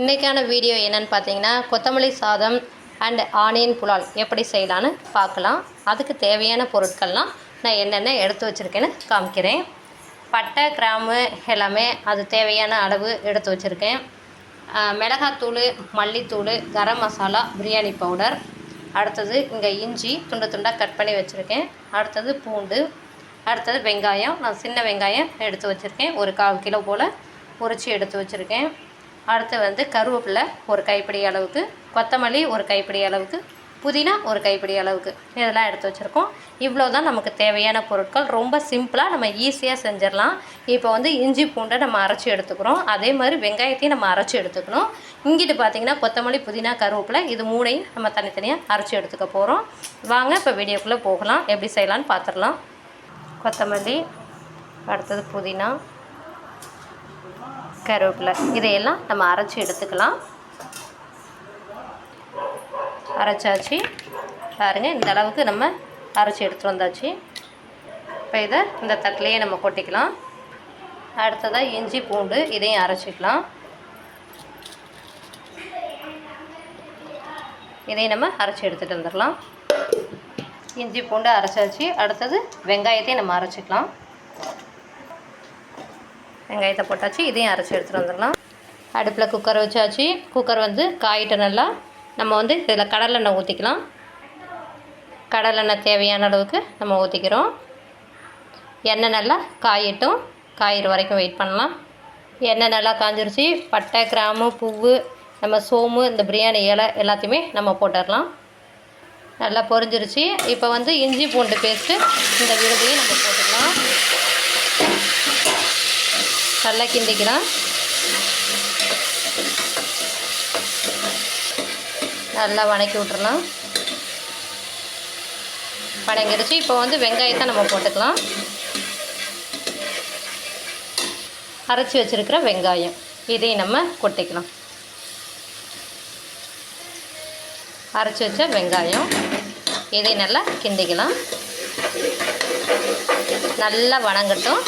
இன்றைக்கான வீடியோ என்னன்னு பார்த்தீங்கன்னா கொத்தமல்லி சாதம் அண்ட் ஆனியன் புலால் எப்படி செய்யலான்னு பார்க்கலாம். அதுக்கு தேவையான பொருட்கள்லாம் நான் என்னென்ன எடுத்து வச்சுருக்கேன்னு காமிக்கிறேன். பட்டை கிராம்பு எல்லாமே அது தேவையான அளவு எடுத்து வச்சுருக்கேன். மிளகாத்தூள் மல்லித்தூள் கரம் மசாலா பிரியாணி பவுடர். அடுத்தது இங்கே இஞ்சி துண்டு துண்டாக கட் பண்ணி வச்சுருக்கேன். அடுத்தது பூண்டு. அடுத்தது வெங்காயம். நான் சின்ன வெங்காயம் எடுத்து வச்சுருக்கேன். ஒரு கால் கிலோ போல் உரித்து எடுத்து வச்சுருக்கேன். அடுத்து வந்து கருவேப்பிலை ஒரு கைப்பிடி அளவுக்கு கொத்தமல்லி ஒரு கைப்பிடி அளவுக்கு புதினா ஒரு கைப்பிடி அளவுக்கு. இதெல்லாம் எடுத்து வச்சுருக்கோம். இவ்வளோ தான் நமக்கு தேவையான பொருட்கள். ரொம்ப சிம்பிளாக நம்ம ஈஸியாக செஞ்சிடலாம். இப்போ வந்து இஞ்சி பூண்டை நம்ம அரைச்சி எடுத்துக்கிறோம். அதே மாதிரி வெங்காயத்தையும் நம்ம அரைச்சி எடுத்துக்கணும். இங்கிட்டு பார்த்தீங்கன்னா கொத்தமல்லி புதினா கருவேப்பிலை இது மூணையும் நம்ம தனித்தனியாக அரைச்சி எடுத்துக்க போகிறோம் வாங்க இப்போ வீடியோக்குள்ளே போகலாம். எப்படி செய்யலான்னு பார்த்துடலாம் கொத்தமல்லி அடுத்தது புதினா. கருவேப்பிலை. இதையெல்லாம் நம்ம அரைச்சி எடுத்துக்கலாம். அரைச்சாச்சு. பாருங்கள் இந்த அளவுக்கு நம்ம அரைச்சி எடுத்துகிட்டு வந்தாச்சு. இப்போ இதை இந்த தட்டிலையே நம்ம கொட்டிக்கலாம். அடுத்ததாக இஞ்சி பூண்டு இதையும் அரைச்சிக்கலாம். இதையும் நம்ம அரைச்சி எடுத்துகிட்டு வந்துடலாம். இஞ்சி பூண்டு அரைச்சாச்சு. அடுத்தது வெங்காயத்தையும் நம்ம அரைச்சிக்கலாம். வெங்காயத்தை போட்டாச்சு இதையும் அரைச்சி எடுத்துகிட்டு வந்துடலாம். அடுப்பில் குக்கர் வச்சாச்சு. குக்கர் வந்து காயிட்ட நல்லா நம்ம வந்து இதில் கடலெண்ணெய் ஊற்றிக்கலாம் கடலெண்ணெய் தேவையான அளவுக்கு நம்ம ஊற்றிக்கிறோம் எண்ணெய் நல்லா காயட்டும். காயிற வரைக்கும் வெயிட் பண்ணலாம். எண்ணெய் நல்லா காஞ்சிருச்சு. பட்டை கிராம்பு பூவு நம்ம சோம்பு இந்த பிரியாணி இலை எல்லாத்தையுமே நம்ம போட்டுடலாம். நல்லா பொரிஞ்சிருச்சு. இப்போ வந்து இஞ்சி பூண்டு பேஸ்ட்டு இந்த விருதையும் நம்ம போட்டுக்கலாம். நல்லா கிண்டிக்கலாம் நல்லா வணக்கி விட்டுறலாம். வணங்கிடுச்சு. இப்போ வந்து வெங்காயத்தை நம்ம போட்டுக்கலாம். அரைச்சி வச்சுருக்கிற வெங்காயம். இதையும் நம்ம கொட்டிக்கலாம். அரைச்சி வச்ச வெங்காயம். இதை நல்லா கிண்டிக்கலாம். நல்லா வணங்கட்டும்.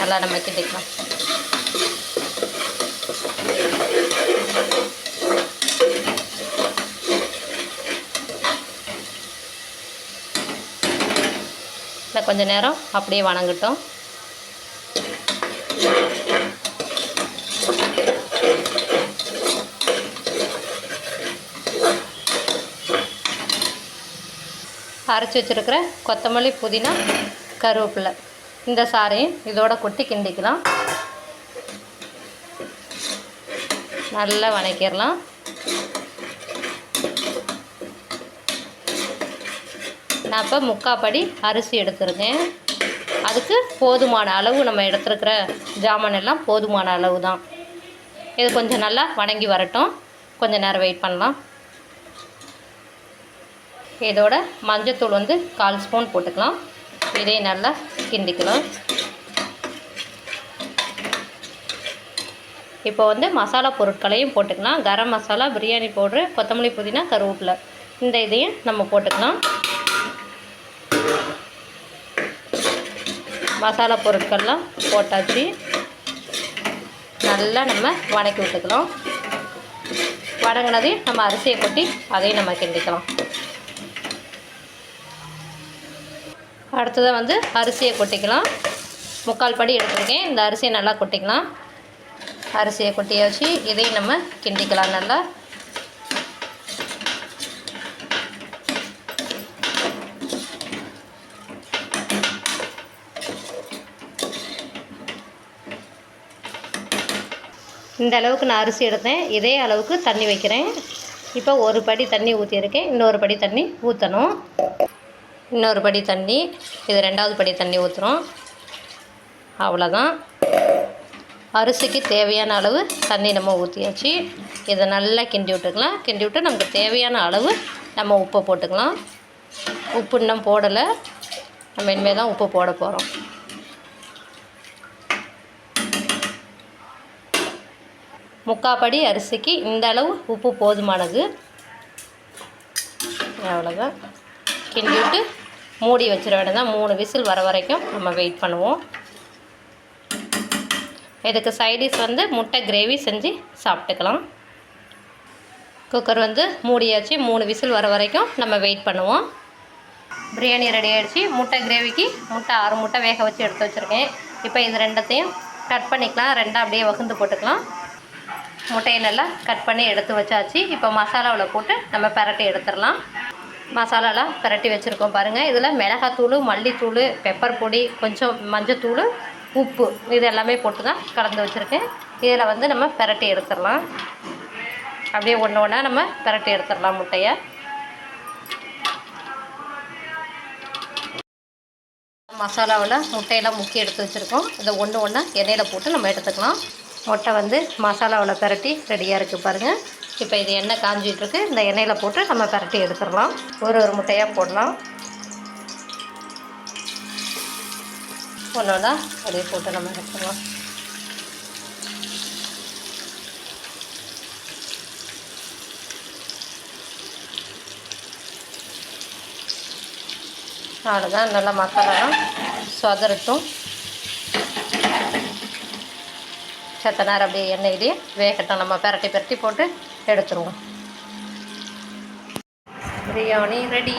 நல்லா நம்ம கிண்டிக்கலாம். இல்லை கொஞ்ச நேரம் அப்படியே வணங்கட்டும். அரைச்சி வச்சுருக்கிற கொத்தமல்லி புதினா கருவேப்பிலை. இந்த சாரையும் இதோட கொட்டி கிண்டிக்கலாம். நல்லா வணக்கிடலாம். நான் இப்போ முக்காப்படி அரிசி எடுத்திருக்கேன். அதுக்கு போதுமான அளவு நம்ம எடுத்துருக்கிற ஜாமான் எல்லாம் போதுமான அளவு தான் இது கொஞ்சம் நல்லா வணங்கி வரட்டும். கொஞ்சம் நேரம் வெயிட் பண்ணலாம். இதோட மஞ்சத்தூள் வந்து கால் ஸ்பூன் போட்டுக்கலாம். இதையும் நல்லா கிண்டிக்கலாம் இப்போ வந்து மசாலா பொருட்களையும் போட்டுக்கலாம். கரம் மசாலா பிரியாணி பவுட்ரு கொத்தமல்லி புதினா கருவேப்பிலை. இந்த இதையும் நம்ம போட்டுக்கலாம். மசாலா பொருட்கள்லாம் போட்டாச்சு. நல்லா நம்ம வணக்கி விட்டுக்கலாம். வதங்கினதையும் நம்ம அரிசியை கொட்டி அதையும் நம்ம கிண்டிக்கலாம். அடுத்ததாக வந்து அரிசியை கொட்டிக்கலாம். முக்கால் படி எடுத்துருக்கேன். இந்த அரிசியை நல்லா கொட்டிக்கலாம். அரிசியை கொட்டியாச்சு இதையும் நம்ம கிண்டிக்கலாம் நல்லா. இந்த அளவுக்கு நான் அரிசி எடுத்தேன். இதே அளவுக்கு தண்ணி வைக்கிறேன். இப்போ ஒரு படி தண்ணி ஊற்றியிருக்கேன் இன்னொரு படி தண்ணி ஊற்றணும் இன்னொரு படி தண்ணி இது ரெண்டாவது படி தண்ணி ஊற்றுறோம் அவ்வளோதான் அரிசிக்கு தேவையான அளவு தண்ணி நம்ம ஊற்றியாச்சு இதை நல்லா கிண்டி விட்டுக்கலாம். கிண்டி விட்டு நமக்கு தேவையான அளவு நம்ம உப்பை போட்டுக்கலாம். உப்பு இன்னும் போடலை. நம்ம இனிமேல் தான் உப்பு போட போகிறோம் முக்காப்படி அரிசிக்கு இந்த அளவு உப்பு போதுமானது. அவ்வளோதான் கிண்டி விட்டு மூடி வச்சிட வேண்டியதான் மூணு விசில் வர வரைக்கும் நம்ம வெயிட் பண்ணுவோம். இதுக்கு சைடிஷ் வந்து முட்டை கிரேவி செஞ்சு சாப்பிட்டுக்கலாம். குக்கர் வந்து மூடியாச்சு. மூணு விசில் வர வரைக்கும் நம்ம வெயிட் பண்ணுவோம். பிரியாணி ரெடி ஆகிடுச்சு முட்டை கிரேவிக்கு முட்டை ஆறு முட்டை வேக வச்சு எடுத்து வச்சுருக்கேன். இப்போ இது ரெண்டத்தையும் கட் பண்ணிக்கலாம். ரெண்டாக அப்படியே வகுந்து போட்டுக்கலாம். முட்டையை நல்லா கட் பண்ணி எடுத்து வச்சாச்சு. இப்போ மசாலாவில் போட்டு நம்ம பரட்டி எடுத்துடலாம். மசாலாலாம் பரட்டி வச்சுருக்கோம் பாருங்கள் இதில் மிளகாத்தூள் மல்லித்தூள் பெப்பர் பொடி கொஞ்சம் மஞ்சத்தூள் உப்பு இது எல்லாமே போட்டு தான் கலந்து வச்சுருக்கேன். இதில் வந்து நம்ம பரட்டி எடுத்துடலாம். அப்படியே ஒன்று ஒன்றா நம்ம பரட்டி எடுத்துடலாம் முட்டையை. மசாலாவில் முட்டையெல்லாம் முக்கி எடுத்து வச்சுருக்கோம். இதை ஒன்று ஒன்றா எண்ணெயில் போட்டு நம்ம எடுத்துக்கலாம். முட்டை வந்து மசாலாவில் பரட்டி ரெடியாக இருக்குது பாருங்கள் இப்போ இது எண்ணெய் காஞ்சிட்ருக்கு இந்த எண்ணெயில் போட்டு நம்ம பரட்டி எடுத்துடலாம். ஒரு ஒரு முட்டையாக போடலாம். ஒன்று ஒன்றா அப்படியே போட்டு நம்ம எடுத்துடலாம். அவ்வளோதான். நல்லா மசாலாலாம் சொதரட்டும் செத்த நேரம் அப்படியே எண்ணெயிலேயே வேகட்டும். நம்ம பெரட்டி பெரட்டி போட்டு எடுத்துருவோம். பிரியாணி ரெடி